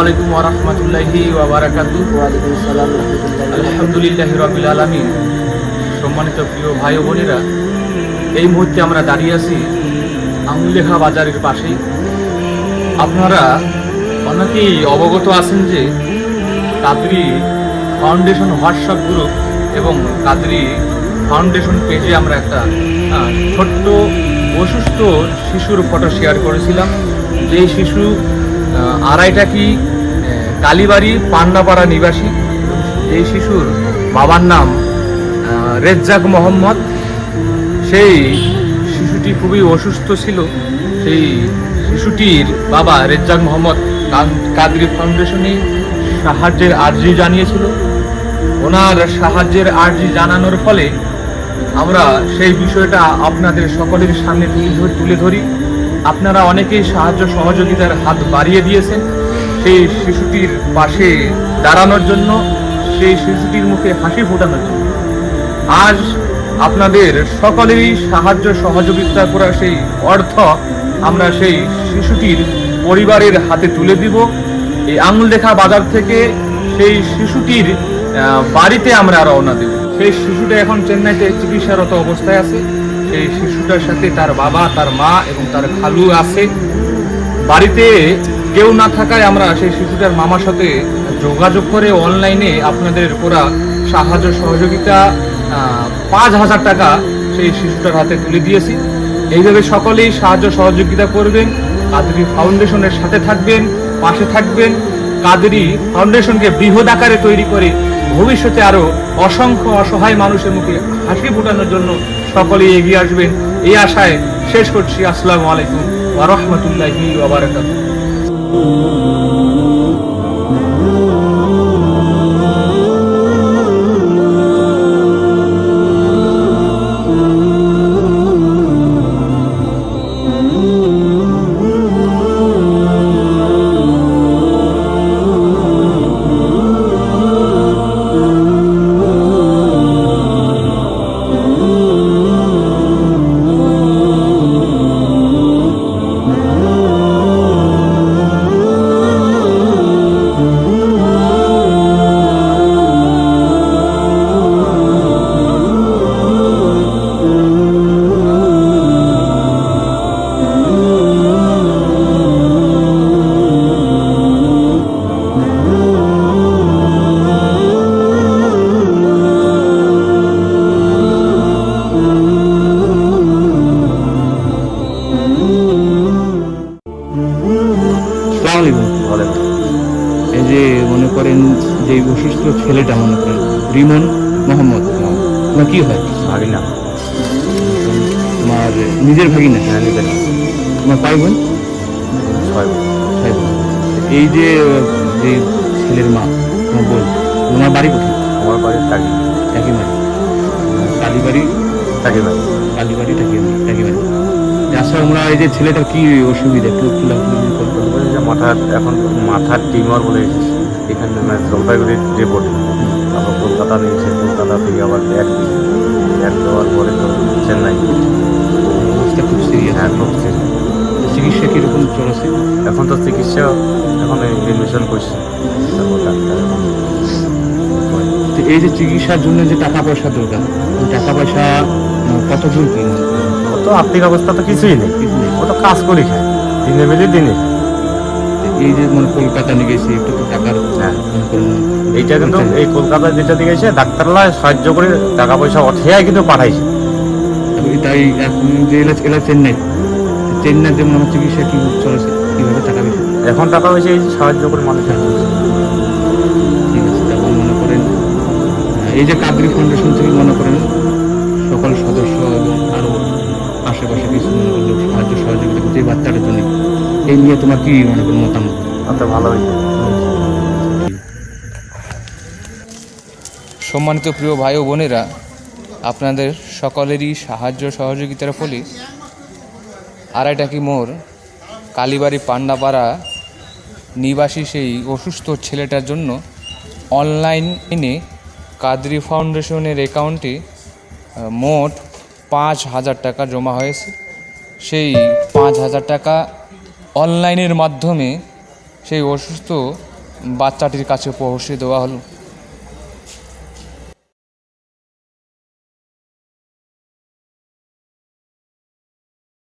আলাইকুম সম্মানিত প্রিয় ভাই বোনেরা, এই মুহূর্তে আমরা দাঁড়িয়ে আছি আঙুলেখা বাজারের পাশেই। আপনারা অনেকেই অবগত আছেন যে কাদরি ফাউন্ডেশন হোয়াটসঅ্যাপ গ্রুপ এবং কাদরি ফাউন্ডেশন পেজে আমরা একটা ছোট্ট অসুস্থ শিশুর ফটো শেয়ার করেছিলাম। যে শিশু আড়াইটা কি কালীবাড়ি পান্নাপাড়া নিবাসী। এই শিশুর বাবার নাম রেজ্জাক মোহাম্মদ। সেই শিশুটি খুবই অসুস্থ ছিল। সেই শিশুটির বাবা রেজ্জাক মোহাম্মদ কাদরি ফাউন্ডেশনে সাহায্যের আর্জি জানিয়েছিল। ওনার সাহায্যের আর্জি জানানোর ফলে আমরা সেই বিষয়টা আপনাদের সকলের সামনে তুলে ধর- আপনারা অনেকেই সাহায্য সহযোগিতার হাত বাড়িয়ে দিয়েছেন। সেই শিশুটির পাশে দাঁড়ানোর জন্য, সেই শিশুটির মুখে হাসি ফোটানোর জন্য। আজ আপনাদের সকলেরই সাহায্য সহযোগিতা করা সেই অর্থ আমরা সেই শিশুটির পরিবারের হাতে তুলে দিব। এই আঙুল দেখা বাজার থেকে সেই শিশুটির বাড়িতে আমরা রওনা দেব। সেই শিশুটা এখন চেন্নাইতে চিকিৎসারত অবস্থায় আছে। সেই শিশুটার সাথে তার বাবা, তার মা এবং তার খালু আছে। বাড়িতে কেউ না থাকায় আমরা সেই শিশুটার মামার সাথে যোগাযোগ করে অনলাইনে আপনাদের করা সাহায্য সহযোগিতা পাঁচ হাজার টাকা সেই শিশুটার হাতে তুলে দিয়েছি। এইভাবে সকলেই সাহায্য সহযোগিতা করবেন, কাদরি ফাউন্ডেশনের সাথে থাকবেন, পাশে থাকবেন, কাদরি ফাউন্ডেশনকে বৃহৎ আকারে তৈরি করে ভবিষ্যতে আরও অসংখ্য অসহায় মানুষের মুখে হাসি ফুটানোর জন্য সকলেই এগিয়ে আসবেন। এই আশায় শেষ করছি। আসসালামু আলাইকুম ওয়া রাহমাতুল্লাহি ওয়া বারাকাতুহু। করেন যে অসুস্থ ছেলেটা মনে করেন রিমন মোহাম্মদ। তোমার কি হয়? ভাগিনা। তোমার নিজের ভাগিনা? হ্যাঁ নিজের তোমার কয় বোন? ছয় বোন। ছয় বোন। এই যে যে ছেলের মা তোমার বোন তোমার বাড়ি কোথায়? আমার বাড়ি টাকি। টাকিমারি। কালীবাড়ি টাকি বাড়ি কালীবাড়ি টাকিমারি টাকিমারি আচ্ছা আমরা এই যে ছেলেটার কি অসুবিধা? একটু মাথার এখন মাথার টিউমার বলে এখানে মানে জলপাইগুড়ির রিপোর্ট তারপর কলকাতা নিয়েছে কলকাতা থেকে আবার ব্যাগ ব্যাগ দেওয়ার পরে তো চেন্নাই। অবস্থা খুব সিরিয়াস হ্যাঁ খুব। চিকিৎসা কীরকম চলেছে? এখন তো চিকিৎসা এখন এডমিশন করছে। তারপর ডাক্তার তো এই যে চিকিৎসার জন্য যে টাকা পয়সা দরকার টাকা পয়সা কত দূর কি মনে তো আর্থিক অবস্থা তো কিছুই নেই। কিছু নেই। ও তো কাজ করি খায়। দিনে মিলি দিনে। খায়। এই যে মানে কলকাতা নিয়ে গেছি একটু টাকার হ্যাঁ। মনে এইটা কিন্তু এই কলকাতায় যেটা দিয়ে গেছে ডাক্তাররা সাহায্য করে টাকা পয়সা অঠেয়াই কিন্তু পাঠাইছে। তাই এখন যে এলা এলা চেন্নাই চেন্নাই যেমন আমার চিকিৎসা কি চলেছে কীভাবে টাকা পয়সা এখন টাকা পয়সা এই সাহায্য করে মানুষ ঠিক আছে তখন মনে করেন এই যে কাদরি ফাউন্ডেশন থেকে মনে করেন নিয়ে তোমার কি মনে করেন মতামত? অত ভালো হয়েছে সম্মানিত প্রিয় ভাই ও বোনেরা আপনাদের সকলেরই সাহায্য সহযোগিতার ফলে আড়াইটাকি মোর কালীবাড়ি পান্ডাপাড়া নিবাসী সেই অসুস্থ ছেলেটার জন্য অনলাইনে কাদরি ফাউন্ডেশনের অ্যাকাউন্টে মোট পাঁচ হাজার টাকা জমা হয়েছে। সেই পাঁচ হাজার টাকা অনলাইনের মাধ্যমে সেই অসুস্থ বাচ্চাটির কাছে পৌঁছে দেওয়া হলো।